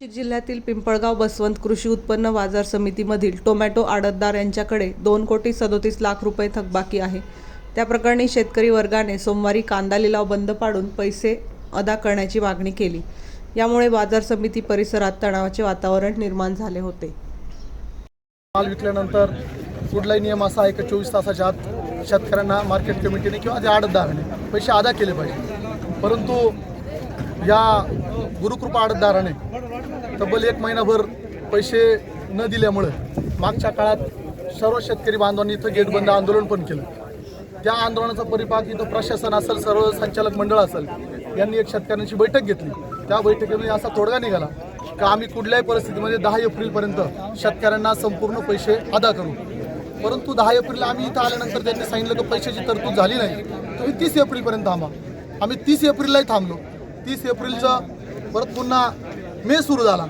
नाशिक जिल्ह्यातील पिंपळगाव बसवंत कृषी उत्पन्न बाजार समितीमधील टोमॅटो आडतदार यांच्याकडे दोन कोटी सदोतीस लाख रुपये थकबाकी आहे. त्या प्रकरणी शेतकरी वर्गाने सोमवारी कांदा लिलाव बंद पाडून पैसे अदा करण्याची मागणी केली. यामुळे बाजार समिती परिसरात तणावाचे वातावरण निर्माण झाले होते. माल विकल्यानंतर कुठलाही नियम असा आहे की चोवीस तासाच्या आत शेतकऱ्यांना मार्केट कमिटीने किंवा त्या आडतदाराने पैसे अदा केले पाहिजे. परंतु या गुरुकृपा आडतदाराने तब्बल एक महिनाभर पैसे न दिल्यामुळं मागच्या काळात सर्व शेतकरी बांधवांनी इथं गेट बंद आंदोलन पण केलं. त्या आंदोलनाचा परिपाक इथं प्रशासन असेल सर्व संचालक मंडळ असेल यांनी एक शेतकऱ्यांची बैठक घेतली. त्या बैठकीमध्ये असा तोडगा निघाला का आम्ही कुठल्याही परिस्थितीमध्ये दहा एप्रिलपर्यंत शेतकऱ्यांना संपूर्ण पैसे अदा करू. परंतु दहा एप्रिलला आम्ही इथं आल्यानंतर त्यांनी सांगितलं की पैशाची तरतूद झाली नाही. तुम्ही तीस एप्रिलपर्यंत थांबा. आम्ही तीस एप्रिललाही थांबलो. तीस एप्रिलचं परत पुन्हा मे सुरू झाला.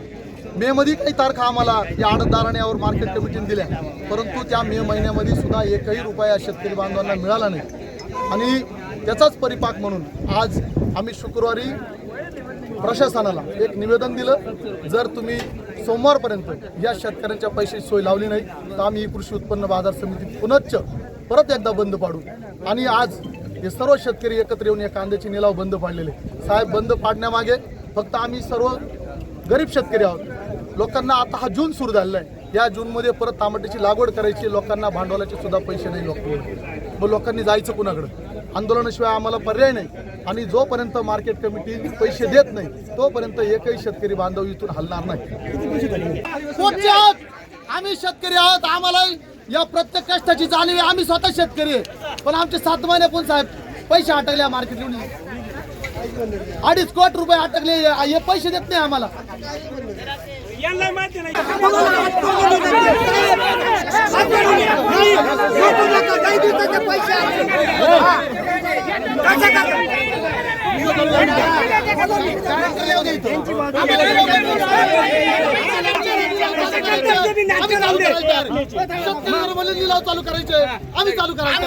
मेमध्ये काही तारखा आम्हाला या आडतदाराने यावर मार्केट कमिटीने दिल्या. परंतु त्या मे महिन्यामध्ये सुद्धा एकही रुपया शेतकरी बांधवांना मिळाला नाही. आणि त्याचाच परिपाक म्हणून आज आम्ही शुक्रवारी प्रशासनाला एक निवेदन दिलं जर तुम्ही सोमवारपर्यंत या शेतकऱ्यांच्या पैशाची सोय लावली नाही तर आम्ही ही कृषी उत्पन्न बाजार समिती पुनश्च परत एकदा बंद पाडू. आणि आज हे सर्व शेतकरी एकत्र येऊन या कांद्याचे निलाव बंद पाडलेले साहेब बंद पाडण्यामागे फक्त आम्ही सर्व गरीब शेतकरी आहोत. लोकांना आता हा जून सुरू झालेला आहे. या जूनमध्ये परत टमाट्याची लागवड करायची लोकांना भांडवलाचे सुद्धा पैसे नाही लोक मग लोकांनी जायचं कुणाकडं? आंदोलनाशिवाय आम्हाला पर्याय नाही. आणि जोपर्यंत मार्केट कमिटी पैसे देत नाही तोपर्यंत एकही शेतकरी बांधव इथून हलणार नाही. आम्ही शेतकरी आहोत. आम्हाला या प्रत्येक कष्टाची जाणीव आहे. आम्ही स्वतः शेतकरी आहे. पण आमचे सात महिने पण साहेब पैसे अटकले मार्केट अडीच कोटी रुपये अटकले हे पैसे देत नाही आम्हाला. यांना माहिती नाही. शेतकऱ्यांवर लिलाव चालू करायचे. आम्ही चालू करायचं.